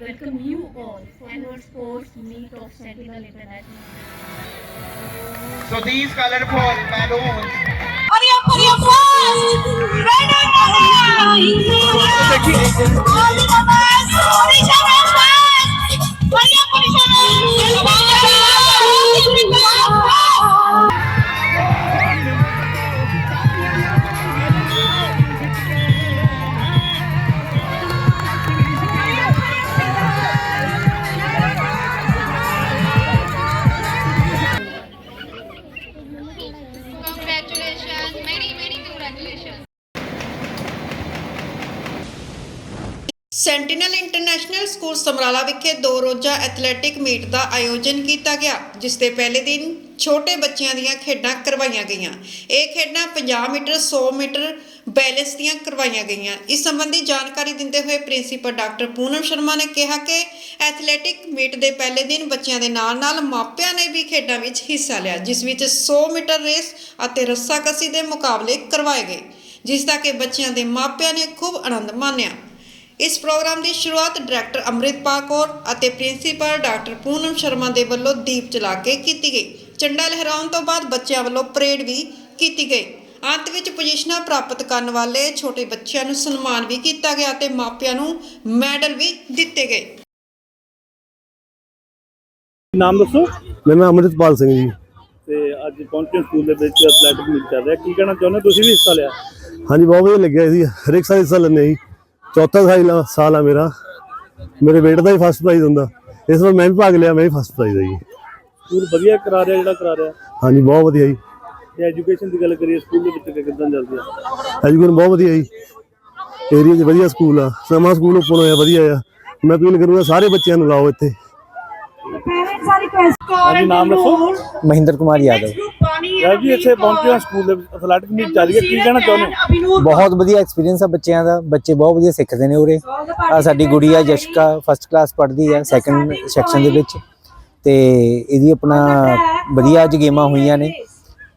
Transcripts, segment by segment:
welcome you all for annual sports meet of Sentinel International. So these colorful balloons Hurry up, hurry up, fast! Right on, All sentinel international school Samrala ਵਿਖੇ ਦੋ ਰੋਜ਼ਾ athletic meet ਦਾ ਆਯੋਜਨ ਕੀਤਾ ਗਿਆ, ਜਿਸ ਦੇ ਪਹਿਲੇ ਦਿਨ ਛੋਟੇ ਬੱਚਿਆਂ ਦੀਆਂ ਖੇਡਾਂ ਕਰਵਾਈਆਂ ਗਈਆਂ। ਇਹ ਖੇਡਾਂ 50 ਮੀਟਰ 100 ਮੀਟਰ ਬੈਲੈਂਸ ਦੀਆਂ ਕਰਵਾਈਆਂ ਗਈਆਂ। ਇਸ ਸੰਬੰਧੀ ਜਾਣਕਾਰੀ ਦਿੰਦੇ ਹੋਏ ਪ੍ਰਿੰਸੀਪਲ ਡਾਕਟਰ ਪੂਨਮ ਸ਼ਰਮਾ ਨੇ ਕਿਹਾ ਕਿ ਐਥਲੈਟਿਕ ਮੀਟ ਦੇ ਪਹਿਲੇ ਦਿਨ ਬੱਚਿਆਂ ਦੇ ਨਾਲ-ਨਾਲ ਮਾਪਿਆਂ ਨੇ ਵੀ ਖੇਡਾਂ ਵਿੱਚ ਹਿੱਸਾ ਲਿਆ, ਜਿਸ ਵਿੱਚ 100 ਮੀਟਰ ਰੇਸ ਅਤੇ ਰੱਸਾਕਸੀ ਦੇ ਮੁਕਾਬਲੇ ਕਰਵਾਏ ਗਏ, ਜਿਸ ਦਾ ਕਿ ਬੱਚਿਆਂ ਦੇ ਮਾਪਿਆਂ ਨੇ ਖੂਬ ਆਨੰਦ ਮਾਣਿਆ। ਇਸ ਪ੍ਰੋਗਰਾਮ ਦੀ ਸ਼ੁਰੂਆਤ ਡਾਇਰੈਕਟਰ ਅੰਮ੍ਰਿਤਪਾਲ ਕੌਰ ਅਤੇ ਪ੍ਰਿੰਸੀਪਲ ਡਾਕਟਰ ਪੂਨਮ ਸ਼ਰਮਾ ਦੇ ਵੱਲੋਂ ਦੀਪ ਜਲਾ ਕੇ ਕੀਤੀ ਗਈ। ਝੰਡਾ ਲਹਿਰਾਉਣ ਤੋਂ ਬਾਅਦ ਬੱਚਿਆਂ ਵੱਲੋਂ ਪਰੇਡ ਵੀ ਕੀਤੀ ਗਈ। ਅੰਤ ਵਿੱਚ ਪੋਜੀਸ਼ਨਾਂ ਪ੍ਰਾਪਤ ਕਰਨ ਵਾਲੇ ਛੋਟੇ ਬੱਚਿਆਂ ਨੂੰ ਸਨਮਾਨ ਵੀ ਕੀਤਾ ਗਿਆ ਤੇ ਮਾਪਿਆਂ ਨੂੰ ਮੈਡਲ ਵੀ ਦਿੱਤੇ ਗਏ। ਨਾਮ ਦੱਸੋ? ਮੇਰਾ ਨਾਮ ਅੰਮ੍ਰਿਤਪਾਲ ਸਿੰਘ ਜੀ। ਤੇ ਅੱਜ ਪਹੁੰਚੇ ਸਕੂਲ ਦੇ ਵਿੱਚ ਐਥਲੈਟਿਕ ਮੀਟ ਚੱਲ ਰਿਹਾ। ਕੀ ਕਹਿਣਾ ਚਾਹੁੰਦੇ ਹੋ? ਤੁਸੀਂ ਵੀ ਹਿੱਸਾ ਲਿਆ। ਹਾਂਜੀ ਬਹੁਤ ਵਧੀਆ ਲੱਗਿਆ ਸੀ ਹਰੇਕ ਸਾਲ ਹਿੱਸਾ ਲੈਂਦੇ ਜੀ। ਚੌਥਾ ਸਾਲ ਆ- ਸਾਲ ਆ ਮੇਰਾ। ਮੇਰੇ ਬੇਟੇ ਦਾ ਹੀ ਫਸਟ ਪ੍ਰਾਈਜ਼ ਹੁੰਦਾ। ਇਸ ਵਾਰ ਮੈਂ ਵੀ ਭਾਗ ਲਿਆ ਮੈਂ ਵੀ ਫਸਟ ਪ੍ਰਾਈਜ਼ ਆ ਜੀ। ਸਕੂਲ ਵਧੀਆ ਕਰਾ ਰਿਹਾ ਜਿਹੜਾ ਕਰਾ ਰਿਹਾ? ਹਾਂਜੀ ਬਹੁਤ ਵਧੀਆ ਜੀ। ਤੇ ਐਜੂਕੇਸ਼ਨ ਦੀ ਗੱਲ ਕਰੀਏ ਸਕੂਲ ਦੇ ਵਿੱਚ ਕਿਦਾਂ ਚੱਲਦੀ ਹੈ ਐਜੂਕੇਸ਼ਨ ਬਹੁਤ ਵਧੀਆ ਜੀ। ਏਰੀਆ 'ਚ ਵਧੀਆ ਸਕੂਲ ਆ। ਸਮਾਂ ਸਕੂਲ ਓਪਨ ਹੋਇਆ ਵਧੀਆ ਆ। ਮੈਂ ਅਪੀਲ ਕਰੂੰਗਾ ਸਾਰੇ ਬੱਚਿਆਂ ਨੂੰ ਲਾਓ ਇੱਥੇ। ਹਾਂਜੀ ਨਾਮ ਦੱਸੋ। ਮਹਿੰਦਰ ਕੁਮਾਰ ਯਾਦਵ। ਯਾਰ ਜੀ ਇੱਥੇ ਪਹੁੰਚੇ ਹੋ ਸਕੂਲ ਦੇ ਵਿੱਚ ਐਥਲੈਟਿਕ ਮੀਟ ਚੱਲ ਰਹੀ ਹੈ। ਕੀ ਕਹਿਣਾ ਚਾਹੁੰਦੇ ਹੋ? ਬਹੁਤ ਵਧੀਆ ਐਕਸਪੀਰੀਅੰਸ ਆ ਬੱਚਿਆਂ ਦਾ। ਬੱਚੇ ਬਹੁਤ ਵਧੀਆ ਸਿੱਖਦੇ ਨੇ ਉਰੇ। ਆ ਸਾਡੀ ਗੁੜੀਆ ਜਸ਼ਕਾ ਫਸਟ ਕਲਾਸ ਪੜ੍ਹਦੀ ਆ ਸੈਕੰਡ ਸੈਕਸ਼ਨ ਦੇ ਵਿੱਚ। ਤੇ ਇਹਦੀ ਆਪਣਾ ਵਧੀਆ ਅੱਜ ਗੇਮਾਂ ਹੋਈਆਂ ਨੇ।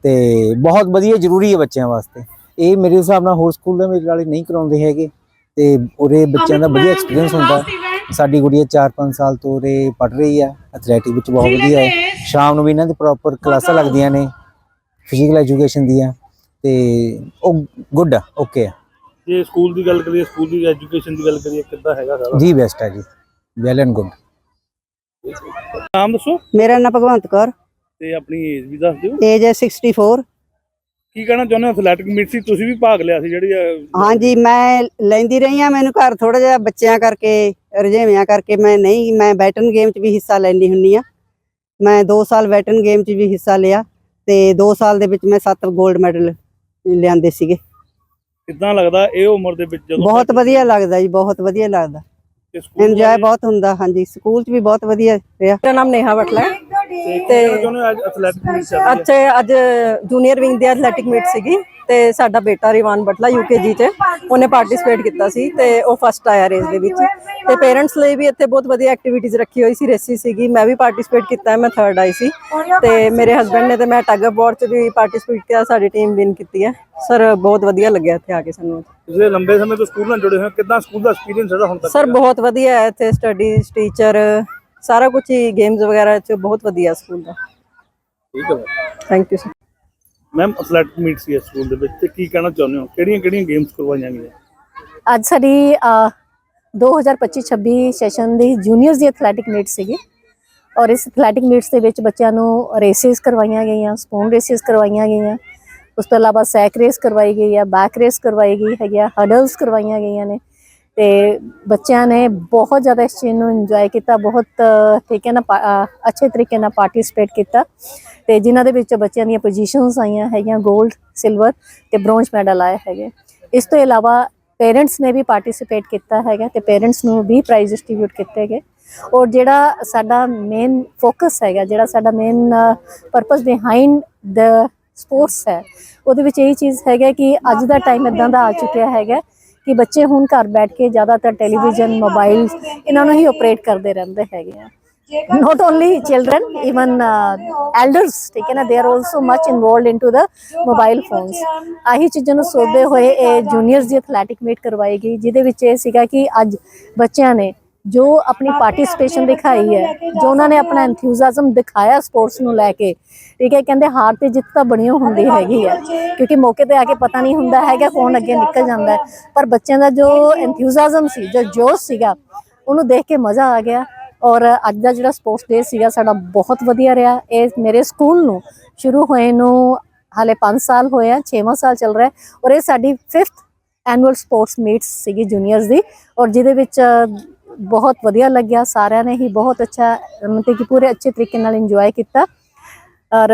ਤੇ ਬਹੁਤ ਵਧੀਆ ਜ਼ਰੂਰੀ ਹੈ ਬੱਚਿਆਂ ਵਾਸਤੇ। ਇਹ ਮੇਰੇ ਹਿਸਾਬ ਨਾਲ ਹੋਰ ਸਕੂਲ ਦੇ ਮੇਰੇ ਵਾਲੇ ਨਹੀਂ ਕਰਾਉਂਦੇ ਹੈਗੇ। ਤੇ ਉਰੇ ਬੱਚਿਆਂ ਦਾ ਵਧੀਆ ਐਕਸਪੀਰੀਅੰਸ ਹੁੰਦਾ। ਸਾਡੀ ਗੁੜੀਆ 4-5 ਸਾਲ ਤੋਂ ਉਰੇ ਪੜ੍ਹ ਰਹੀ ਆ। ਐਥਲੈਟਿਕ ਵਿੱਚ ਬਹੁਤ ਵਧੀਆ। ਹੈ ਸ਼ਾਮ ਨੂੰ ਵੀ ਇਹਨਾਂ ਦੀ ਪ੍ਰੋਪਰ ਕਲਾਸਾਂ ਲੱਗਦੀਆਂ ਨੇ। ਫਿਜ਼ੀਕਲ ਐਜੂਕੇਸ਼ਨ ਦੀਆਂ ਤੇ ਉਹ ਗੁੱਡ ਆ ਓਕੇ ਆ। ਜੇ ਸਕੂਲ ਦੀ ਗੱਲ ਕਰੀਏ ਸਕੂਲ ਦੀ ਐਜੂਕੇਸ਼ਨ ਦੀ ਗੱਲ ਕਰੀਏ ਕਿੱਦਾਂ ਹੈਗਾ ਸਾਰਾ? ਜੀ ਬੈਸਟ ਹੈ ਜੀ। ਵੈਲ ਐਂਡ ਗੁੱਡ ਨਾਮ ਦੱਸੋ। ਮੇਰਾ ਨਾਮ ਭਗਵੰਤ ਕੌਰ। ਤੇ ਆਪਣੀ ਏਜ ਵੀ ਦੱਸ ਦਿਓ। ਏਜ ਹੈ 64 ਕੀ ਕਹਿਣਾ ਚਾਹੁੰਦੇ ਹੋ? ਐਥਲੈਟਿਕ ਮੀਟ ਸੀ ਤੁਸੀਂ ਵੀ ਭਾਗ ਲਿਆ ਸੀ ਜਿਹੜੀ ਹਾਂਜੀ ਮੈਂ ਲੈਂਦੀ ਰਹੀ ਹਾਂ ਮੈਨੂੰ ਘਰ ਥੋੜਾ ਜਿਹਾ ਬੱਚਿਆਂ ਕਰਕੇ ਰੁਝੇਵਿਆਂ ਕਰਕੇ ਮੈਂ ਨਹੀਂ ਮੈਂ ਬੈਟਨ ਗੇਮ 'ਚ ਵੀ ਹਿੱਸਾ ਲੈਂਦੀ ਹੁੰਨੀ ਆ ਮੈਂ 2 ਸਾਲ ਬੈਟਨ ਗੇਮ 'ਚ ਵੀ ਹਿੱਸਾ ਲਿਆ। ਤੇ 2 ਸਾਲ ਦੇ ਵਿੱਚ ਮੈਂ 7 골ਡ ਮੈਡਲ ਲਿਆਂਦੇ ਸੀਗੇ। ਕਿੱਦਾਂ ਲੱਗਦਾ ਇਹ ਉਮਰ ਦੇ ਵਿੱਚ ਜਦੋਂ ਬਹੁਤ ਵਧੀਆ ਲੱਗਦਾ ਜੀ ਬਹੁਤ ਵਧੀਆ ਲੱਗਦਾ। ਇੰਜੋਏ ਬਹੁਤ ਹੁੰਦਾ ਹਾਂਜੀ। ਸਕੂਲ 'ਚ ਵੀ ਬਹੁਤ ਵਧੀਆ ਰਿਹਾ। ਮੇਰਾ ਨਾਮ ਨੇਹਾ ਵਟਲਾ ਹੈ। ਤੇ ਹੋ ਹੈ? ਅੱਛੇ ਅੱਜ ਜੂਨੀਅਰ ਵਿੰਗ ਦੀ ਐਥਲੈਟਿਕ ਮੀਟ ਸੀਗੀ ਤੇ ਸਾਡਾ ਬੇਟਾ ਰਿਵਾਨ ਬਟਲਾ ਯੂਕੇਜੀ ਚ ਉਹਨੇ ਪਾਰਟਿਸਿਪੇਟ ਕੀਤਾ ਸੀ ਤੇ ਉਹ ਫਸਟ ਆਇਆ ਰੇਸ ਦੇ ਵਿੱਚ। ਤੇ ਪੇਰੈਂਟਸ ਲਈ ਵੀ ਇੱਥੇ ਬਹੁਤ ਵਧੀਆ ਐਕਟੀਵਿਟੀਜ਼ ਰੱਖੀ ਹੋਈ ਸੀ ਰੇਸੀ ਸੀਗੀ ਮੈਂ ਵੀ ਪਾਰਟਿਸਿਪੇਟ ਕੀਤਾ ਮੈਂ ਥਰਡ ਆਈ ਸੀ। ਤੇ ਮੇਰੇ ਹਸਬੰਡ ਨੇ ਤੇ ਮੈਂ ਟਗ ਆਫ ਵਾਰ ਚ ਵੀ ਪਾਰਟਿਸਿਪੇਟ ਕੀਤਾ ਸਾਡੀ ਟੀਮ ਵਿਨ ਕੀਤੀ ਹੈ। ਸਰ ਬਹੁਤ ਵਧੀਆ ਲੱਗਿਆ ਇੱਥੇ ਆ ਕੇ ਸਾਨੂੰ। ਤੁਸੀਂ ਲੰਬੇ ਸਮੇਂ ਤੋਂ ਸਕੂਲ ਨਾਲ ਜੁੜੇ ਹੋਏ ਹੋ ਕਿੱਦਾਂ ਸਕੂਲ ਦਾ ਐਕਸਪੀਰੀਅੰਸ ਜਿਹੜਾ ਹੁਣ ਤੱਕ? ਸਰ ਬਹੁਤ ਵਧੀਆ ਹੈ ਇੱਥੇ ਸਟੱਡੀਜ਼ ਟੀਚਰ ਸਾਰਾ ਕੁਝ ਹੀ ਗੇਮਸ ਵਗੈਰਾ ਚ ਬਹੁਤ ਵਧੀਆ ਸਕੂਲ ਦਾ। ਠੀਕ ਹੈ thank you sir ma'am athletic meet ਸੀ ਇਸ ਸਕੂਲ ਦੇ ਵਿੱਚ ਤੇ ਕੀ ਕਹਿਣਾ ਚਾਹੁੰਦੇ ਹੋ? ਕਿਹੜੀਆਂ ਕਿਹੜੀਆਂ ਗੇਮਸ ਕਰਵਾਈਆਂ ਗਈਆਂ? ਅੱਜ ਸਾਡੀ 2025-26 ਸੈਸ਼ਨ ਦੀ ਜੂਨੀਅਰਸ ਦੀ ਐਥਲੈਟਿਕ ਮੀਟ ਸੀਗੀ। ਔਰ ਇਸ ਐਥਲੈਟਿਕ ਮੀਟਸ ਦੇ ਵਿੱਚ ਬੱਚਿਆਂ ਨੂੰ ਰੇਸਿਸ ਕਰਵਾਈਆਂ ਗਈਆਂ ਸਪੂਨ ਰੇਸਿਸ ਕਰਵਾਈਆਂ ਗਈਆਂ। ਉਸ ਤੋਂ ਇਲਾਵਾ ਸੈਕ ਰੇਸ ਕਰਵਾਈ ਗਈ ਹੈ ਬੈਕ ਰੇਸ ਕਰਵਾਈ ਗਈ ਹੈਗੀ ਆ ਹਡਲਸ ਕਰਵਾਈਆਂ ਗਈਆਂ ਨੇ। ਤੇ ਬੱਚਿਆਂ ਨੇ ਬਹੁਤ ਜ਼ਿਆਦਾ ਇਸ ਚੀਜ਼ ਨੂੰ ਇੰਜੋਏ ਕੀਤਾ, ਬਹੁਤ ਠੀਕ ਹੈ ਨਾ, ਪਾ- ਅੱਛੇ ਤਰੀਕੇ ਨਾਲ ਪਾਰਟਿਸਿਪੇਟ ਕੀਤਾ ਤੇ ਜਿਨ੍ਹਾਂ ਦੇ ਵਿੱਚ ਬੱਚਿਆਂ ਦੀਆਂ ਪੋਜੀਸ਼ਨਸ ਆਈਆਂ ਹੈਗੀਆਂ 골ਡ ਸਿਲਵਰ ਤੇ ਬ੍ਰੌਂਜ਼ ਮੈਡਲ ਆਏ ਹੈਗੇ। ਇਸ ਤੋਂ ਇਲਾਵਾ ਪੇਰੈਂਟਸ ਨੇ ਵੀ ਪਾਰਟਿਸਿਪੇਟ ਕੀਤਾ ਹੈਗਾ ਤੇ ਪੇਰੈਂਟਸ ਨੂੰ ਵੀ ਪ੍ਰਾਈਜ਼ ਡਿਸਟ੍ਰੀਬਿਊਟ ਕੀਤੇ ਗਏ ਔਰ ਜਿਹੜਾ ਸਾਡਾ ਮੇਨ ਫੋਕਸ ਹੈਗਾ, ਜਿਹੜਾ ਸਾਡਾ main purpose behind the sports ਹੈ, ਉਹਦੇ ਵਿੱਚ ਇਹ ਚੀਜ਼ ਹੈਗਾ ਕਿ ਅੱਜ ਦਾ ਟਾਈਮ ਇਦਾਂ ਦਾ ਆ ਚੁੱਕਿਆ ਹੈਗਾ ਕਿ ਬੱਚੇ ਹੁਣ ਘਰ ਬੈਠ ਕੇ ਜ਼ਿਆਦਾਤਰ ਟੈਲੀਵਿਜ਼ਨ ਮੋਬਾਈਲ ਇਹਨਾਂ ਨੂੰ ਹੀ ਆਪਰੇਟ ਕਰਦੇ ਰਹਿੰਦੇ ਹੈਗੇ ਆ। Not only children even uh, elders ਠੀਕ ਹੈ ਨਾ they are also much involved into the mobile phones ਆਹੀ ਚੀਜ਼ਾਂ ਨੂੰ ਸੋਚਦੇ ਹੋਏ ਇਹ ਜੂਨੀਅਰਸ ਦੀ ਐਥਲੈਟਿਕ ਮੀਟ ਕਰਵਾਈ ਗਈ ਜਿਹਦੇ ਵਿੱਚ ਇਹ ਸੀਗਾ ਕਿ ਅੱਜ ਬੱਚਿਆਂ ਨੇ ਜੋ ਆਪਣੀ ਪਾਰਟਿਸਿਪੇਸ਼ਨ ਦਿਖਾਈ ਹੈ ਜੋ ਉਹਨਾਂ ਨੇ ਆਪਣਾ ਐਂਥੂਸੀਆਜ਼ਮ ਦਿਖਾਇਆ ਸਪੋਰਟਸ ਨੂੰ ਲੈ ਕੇ ਠੀਕ ਹੈ ਕਹਿੰਦੇ ਹਾਰ ਤੇ ਜਿੱਤ ਤਾਂ ਬਣੀ ਹੁੰਦੀ ਹੈਗੀ ਹੈ ਕਿਉਂਕਿ ਮੌਕੇ ਤੇ ਆ ਕੇ ਪਤਾ ਨਹੀਂ ਹੁੰਦਾ ਹੈਗਾ ਕੌਣ ਅੱਗੇ ਨਿਕਲ ਜਾਂਦਾ ਪਰ ਬੱਚਿਆਂ ਦਾ ਜੋ ਐਂਥੂਸੀਆਜ਼ਮ ਸੀ ਜੋ ਜੋਸ਼ ਸੀਗਾ ਉਹਨੂੰ ਦੇਖ ਕੇ ਮਜ਼ਾ ਆ ਗਿਆ ਔਰ ਅੱਜ ਦਾ ਜਿਹੜਾ ਸਪੋਰਟਸ ਡੇ ਸੀਗਾ ਸਾਡਾ ਬਹੁਤ ਵਧੀਆ ਰਿਹਾ। ਇਹ ਮੇਰੇ ਸਕੂਲ ਨੂੰ ਸ਼ੁਰੂ ਹੋਏ ਨੂੰ ਹਾਲੇ 5 ਸਾਲ ਹੋਏ ਆ 6ਵਾਂ ਸਾਲ ਚੱਲ ਰਿਹਾ ਔਰ ਇਹ ਸਾਡੀ 5th ਐਨੂਅਲ ਸਪੋਰਟਸ ਮੀਟਸ ਸੀਗੀ ਜੂਨੀਅਰਸ ਦੀ ਔਰ ਜਿਹਦੇ ਵਿੱਚ ਬਹੁਤ ਵਧੀਆ ਲੱਗਿਆ, ਸਾਰਿਆਂ ਨੇ ਹੀ ਬਹੁਤ ਅੱਛਾ, ਮਤਲਬ ਕਿ ਪੂਰੇ ਅੱਛੇ ਤਰੀਕੇ ਨਾਲ ਇੰਜੋਏ ਕੀਤਾ। ਔਰ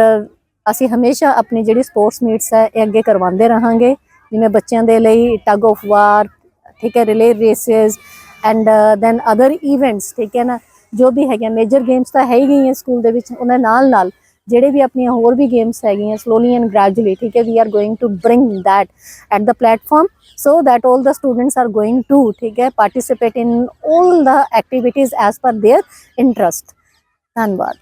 ਅਸੀਂ ਹਮੇਸ਼ਾ ਆਪਣੀ ਜਿਹੜੀ ਸਪੋਰਟਸ ਮੀਟਸ ਹੈ, ਇਹ ਅੱਗੇ ਕਰਵਾਉਂਦੇ ਰਹਾਂਗੇ। ਜਿਵੇਂ ਬੱਚਿਆਂ ਦੇ ਲਈ ਟਗ ਆਫ ਵਾਰ ਠੀਕ ਹੈ relay races and then other events ਠੀਕ ਹੈ ਨਾ। ਜੋ ਵੀ ਹੈਗੇ ਮੇਜਰ ਗੇਮਸ ਤਾਂ ਹੈ ਹੀ ਗਈਆਂ ਸਕੂਲ ਦੇ ਵਿੱਚ, ਉਹਨਾਂ ਨਾਲ ਨਾਲ ਜਿਹੜੇ ਵੀ ਆਪਣੀਆਂ ਹੋਰ ਵੀ ਗੇਮਸ ਹੈਗੀਆਂ ਸਲੋਲੀ ਐਂਡ ਗ੍ਰੈਜੂਅਲੀ ਠੀਕ ਹੈ we are going to bring that at the platform so that all the students are going to ਠੀਕ ਹੈ participate in all the activities as per their interest ਧੰਨਵਾਦ